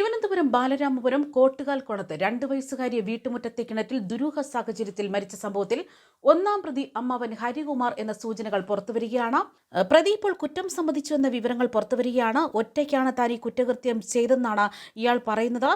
തിരുവനന്തപുരം ബാലരാമപുരം കോട്ടുകാൽ കൊണത്ത് രണ്ട് വയസ്സുകാരിയെ വീട്ടുമുറ്റത്തെ കിണറ്റിൽ ദുരൂഹ സാഹചര്യത്തിൽ മരിച്ച സംഭവത്തിൽ ഒന്നാം പ്രതി അമ്മാവൻ ഹരികുമാർ എന്ന സൂചനകൾ പുറത്തുവരികയാണ്. പ്രതി ഇപ്പോൾ കുറ്റം സംബന്ധിച്ചു എന്ന വിവരങ്ങൾ പുറത്തുവരികയാണ്. ഒറ്റയ്ക്കാണ് താൻ ഈ കുറ്റകൃത്യം ചെയ്തെന്നാണ് ഇയാൾ പറയുന്നത്.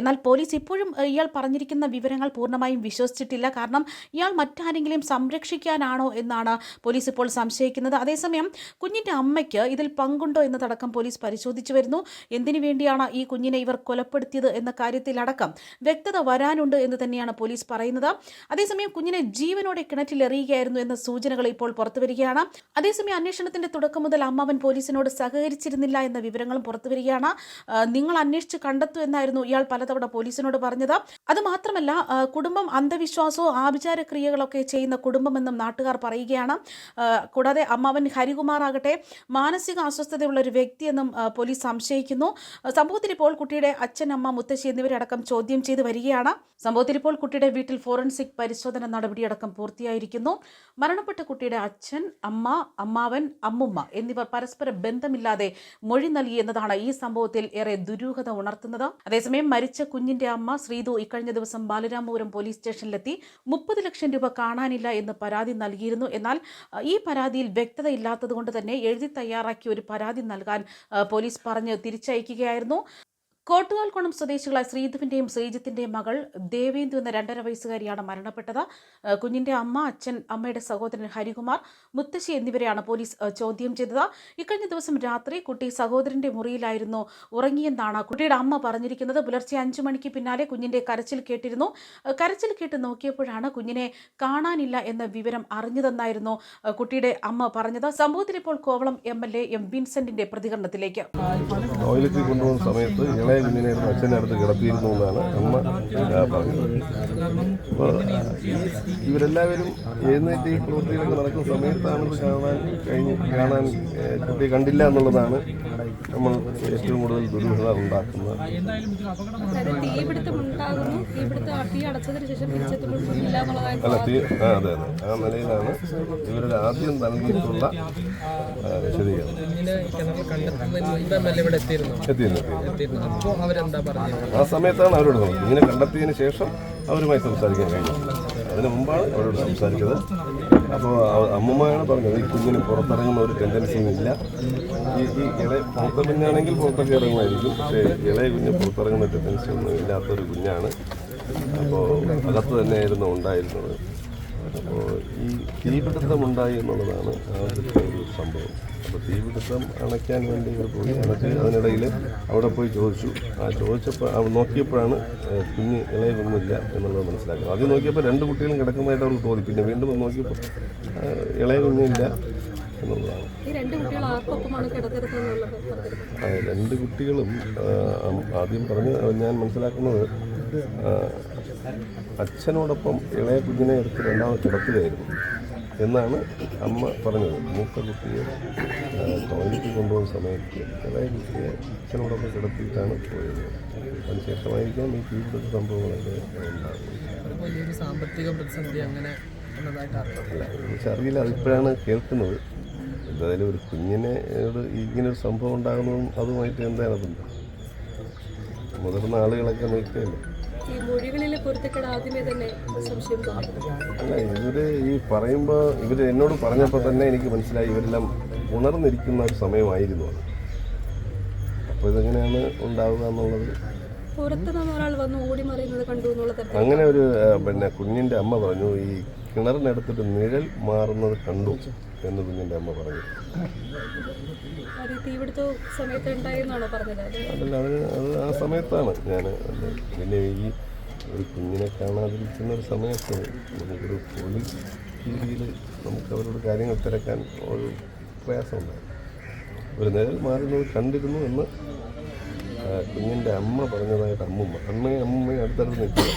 എന്നാൽ പോലീസ് ഇപ്പോഴും ഇയാൾ പറഞ്ഞിരിക്കുന്ന വിവരങ്ങൾ പൂർണമായും വിശ്വസിച്ചിട്ടില്ല. കാരണം ഇയാൾ മറ്റാരെങ്കിലും സംരക്ഷിക്കാനാണോ എന്നാണ് പോലീസ് ഇപ്പോൾ സംശയിക്കുന്നത്. അതേസമയം കുഞ്ഞിന്റെ അമ്മയ്ക്ക് ഇതിൽ പങ്കുണ്ടോ എന്നതടക്കം പോലീസ് പരിശോധിച്ചു വരുന്നു. എന്തിനു വേണ്ടിയാണ് ഈ കുഞ്ഞിനെ ഇവർ കൊലപ്പെടുത്തിയത് എന്ന കാര്യത്തിലടക്കം വ്യക്തത വരാനുണ്ട് എന്ന് തന്നെയാണ് പോലീസ് പറയുന്നത്. അതേസമയം കുഞ്ഞിനെ ജീവനോടെ കിണറ്റിൽ എറിയുകയായിരുന്നു എന്ന സൂചനകൾ ഇപ്പോൾ പുറത്തുവരികയാണ് അതേസമയം അന്വേഷണത്തിന്റെ തുടക്കം മുതൽ അമ്മാവൻ പോലീസിനോട് സഹകരിച്ചിരുന്നില്ല എന്ന വിവരങ്ങളും പുറത്തുവരികയാണ് നിങ്ങൾ അന്വേഷിച്ച് കണ്ടെത്തു എന്നായിരുന്നു ഇയാൾ പലതവണ പോലീസിനോട് പറഞ്ഞത്. അത് മാത്രമല്ല കുടുംബം അന്ധവിശ്വാസവും ആഭിചാര ക്രിയകളൊക്കെ ചെയ്യുന്ന കുടുംബമെന്നും നാട്ടുകാർ പറയുകയാണ്. കൂടാതെ അമ്മാവൻ ഹരികുമാർ ആകട്ടെ മാനസിക അസ്വസ്ഥതയുള്ള ഒരു വ്യക്തിയെന്നും പോലീസ് സംശയിക്കുന്നു. സംഭവത്തിൽ ഇപ്പോൾ കുട്ടിയുടെ അച്ഛൻ അമ്മ മുത്തശ്ശി എന്നിവരടക്കം ചോദ്യം ചെയ്ത് വരികയാണ്. സംഭവത്തിൽ ഇപ്പോൾ കുട്ടിയുടെ വീട്ടിൽ ഫോറൻസിക് പരിശോധന നടപടിയടക്കം പൂർത്തിയായിരിക്കുന്നു. മരണപ്പെട്ട കുട്ടിയുടെ അച്ഛൻ അമ്മ അമ്മാവൻ അമ്മുമ്മ എന്നിവർ പരസ്പര ബന്ധമില്ലാതെ മൊഴി നൽകി എന്നതാണ് ഈ സംഭവത്തിൽ ഏറെ ദുരൂഹത ഉണർത്തുന്നത്. അതേസമയം മരിച്ച കുഞ്ഞിന്റെ അമ്മ ശ്രീതു ഇക്കഴിഞ്ഞ ദിവസം ബാലരാമപുരം പോലീസ് സ്റ്റേഷനിലെത്തി. മുപ്പത് ലക്ഷം രൂപ കാണാനില്ല എന്ന് പരാതി നൽകിയിരുന്നു. എന്നാൽ ഈ പരാതിയിൽ വ്യക്തത ഇല്ലാത്തതുകൊണ്ട് തന്നെ എഴുതി തയ്യാറാക്കിയ ഒരു പരാതി നൽകാൻ പോലീസ് പറഞ്ഞ് തിരിച്ചയക്കുകയായിരുന്നു. കോട്ടുകാൽക്കുളം സ്വദേശികളായ ശ്രീധുവിന്റെയും ശ്രീജിത്തിന്റെയും മകൾ ദേവേന്ദു എന്ന രണ്ടര വയസ്സുകാരിയാണ് മരണപ്പെട്ടത്. കുഞ്ഞിന്റെ അമ്മ അച്ഛൻ അമ്മയുടെ സഹോദരൻ ഹരികുമാർ മുത്തശ്ശി എന്നിവരെയാണ് പോലീസ് ചോദ്യം ചെയ്തത്. ഇക്കഴിഞ്ഞ ദിവസം രാത്രി കുട്ടി സഹോദരന്റെ മുറിയിലായിരുന്നു ഉറങ്ങിയെന്നാണ് കുട്ടിയുടെ അമ്മ പറഞ്ഞിരിക്കുന്നത്. പുലർച്ചെ അഞ്ചു മണിക്ക് പിന്നാലെ കുഞ്ഞിന്റെ കരച്ചിൽ കേട്ടിരുന്നു. കരച്ചിൽ കേട്ട് നോക്കിയപ്പോഴാണ് കുഞ്ഞിനെ കാണാനില്ല എന്ന വിവരം അറിഞ്ഞതെന്നായിരുന്നു കുട്ടിയുടെ അമ്മ പറഞ്ഞത്. സംഭവത്തിൽ ഇപ്പോൾ Kovalam M L A M വിൻസെന്റിന്റെ പ്രതികരണത്തിലേക്ക്. സമയത്ത് ഇളയ കുഞ്ഞിനായിരുന്നു അച്ഛന്റെ അടുത്ത് കിടത്തിയിരുന്നു എന്നാണ് അമ്മ പറഞ്ഞത്. അപ്പോൾ ഇവരെല്ലാവരും എഴുന്നേറ്റ് ഈ പ്രവൃത്തികളൊക്കെ നടക്കുന്ന സമയത്താണ് ഇത് കാണാൻ കഴിഞ്ഞ് കാണാൻ കുട്ടിയെ കണ്ടില്ല എന്നുള്ളതാണ് നമ്മൾ ഏറ്റവും കൂടുതൽ ദുരൂഹത ഉണ്ടാക്കുന്നത്. അല്ല തീ ആ അതെ അതെ. ആ നിലയിലാണ് ഇവരുടെ ആദ്യം നൽകിയിട്ടുള്ള ശരിയാണ്. എത്തിയിരുന്നു എത്തിയിരുന്നു അപ്പോൾ അവരെന്താ പറഞ്ഞത്? ആ സമയത്താണ് അവരോട് നോക്കുന്നത് ഇങ്ങനെ കണ്ടെത്തിയതിന് ശേഷം അവരുമായി സംസാരിക്കാൻ കഴിഞ്ഞു. അതിന് മുമ്പാണ് അവരോട് സംസാരിച്ചത്. അപ്പോൾ അമ്മമ്മയാണ് പറഞ്ഞത് ഈ കുഞ്ഞിന് പുറത്തിറങ്ങുന്ന ഒരു ടെൻഡൻസിയും ഇല്ല. ഈ ഈ ഇളയ പുറത്ത കുഞ്ഞാണെങ്കിൽ പുറത്തൊക്കെ ഇറങ്ങുമായിരിക്കും. പക്ഷേ ഇളയ കുഞ്ഞ് പുറത്തിറങ്ങുന്ന ടെൻഡൻസി ഒന്നും ഇല്ലാത്തൊരു കുഞ്ഞാണ്. അപ്പോൾ അകത്ത് തന്നെയായിരുന്നു ഉണ്ടായിരുന്നത്. അപ്പോൾ ഈ തീപിടുത്തം ഉണ്ടായി എന്നുള്ളതാണ് ആദ്യത്തെ ഒരു സംഭവം. അപ്പോൾ തീപിടുത്തം അണയ്ക്കാൻ വേണ്ടി ഇവർ പോയി അണച്ച് അതിനിടയിൽ അവിടെ പോയി ചോദിച്ചു. ആ ചോദിച്ചപ്പോൾ നോക്കിയപ്പോഴാണ് കുഞ്ഞ് ഇളയ കുഞ്ഞില്ല എന്നുള്ളത് മനസ്സിലാക്കുന്നത്. ആദ്യം നോക്കിയപ്പോൾ രണ്ട് കുട്ടികളും കിടക്കുന്നതായിട്ട് അവർക്ക് തോന്നി. പിന്നെ വീണ്ടും നോക്കിയപ്പോൾ ഏഹ്, ഇളയ കുഞ്ഞില്ല എന്നുള്ളതാണ്. രണ്ട് കുട്ടികളും ആദ്യം പറഞ്ഞ് ഞാൻ മനസ്സിലാക്കുന്നത് അച്ഛനോടൊപ്പം ഇളയ കുഞ്ഞിനെ എടുത്ത് രണ്ടാമത് കിടത്തിലായിരുന്നു എന്നാണ് അമ്മ പറഞ്ഞത്. മൂത്ത കുട്ടിയെ ടോയ്ലറ്റിൽ കൊണ്ടുപോകുന്ന സമയത്ത് ഇളയ കുട്ടിയെ അച്ഛനോടൊപ്പം കിടത്തിയിട്ടാണ് പോയത്. അതിനുശേഷമായിരിക്കാം ഈ തീപിടുത്ത സംഭവങ്ങളൊക്കെ ഉണ്ടാകുന്നത്. സാമ്പത്തിക പ്രതിസന്ധി അങ്ങനെ ഉള്ളതായിട്ട് അറിയാം. അല്ല എനിക്കറിയില്ല അതിപ്പോഴാണ് കേൾക്കുന്നത്. എന്തായാലും ഒരു കുഞ്ഞിനെ ഒരു ഇങ്ങനൊരു സംഭവം ഉണ്ടാകുന്നതും അതുമായിട്ട് എന്താണ് ബന്ധം? മുതിർന്ന ആളുകളൊക്കെ നിൽക്കുകയല്ലേ അല്ല ഇവർ ഈ പറയുമ്പോൾ ഇവർ എന്നോട് പറഞ്ഞപ്പോൾ തന്നെ എനിക്ക് മനസ്സിലായി ഇവരെല്ലാം ഉണർന്നിരിക്കുന്ന ഒരു സമയമായിരുന്നു അത്. അപ്പോൾ ഇതെങ്ങനെയാണ് ഉണ്ടാവുക എന്നുള്ളത്? അങ്ങനെ ഒരു പിന്നെ കുഞ്ഞിന്റെ അമ്മ പറഞ്ഞു ഈ കിണറിനടുത്തൊരു നിഴൽ മാറുന്നത് കണ്ടു എന്ന് കുഞ്ഞിന്റെ അമ്മ പറഞ്ഞു. അല്ല അവർ അത് ആ സമയത്താണ് ഞാൻ പിന്നെ ഈ ഒരു കുഞ്ഞിനെ കാണാതിരിക്കുന്ന ഒരു സമയത്ത് നമുക്കൊരു പോലീസ് രീതിയിൽ നമുക്ക് അവരോട് കാര്യങ്ങൾ തിരക്കാൻ ഒരു പ്രയാസമുണ്ടായിരുന്നു ഒരു നിഴൽ മാറുന്നത് കണ്ടിരുന്നു എന്ന് കുഞ്ഞിന്റെ അമ്മ പറഞ്ഞതായിട്ട് അമ്മുമ്മ. അമ്മയും അമ്മുമ്മയും അടുത്തടുത്ത് നിൽക്കുക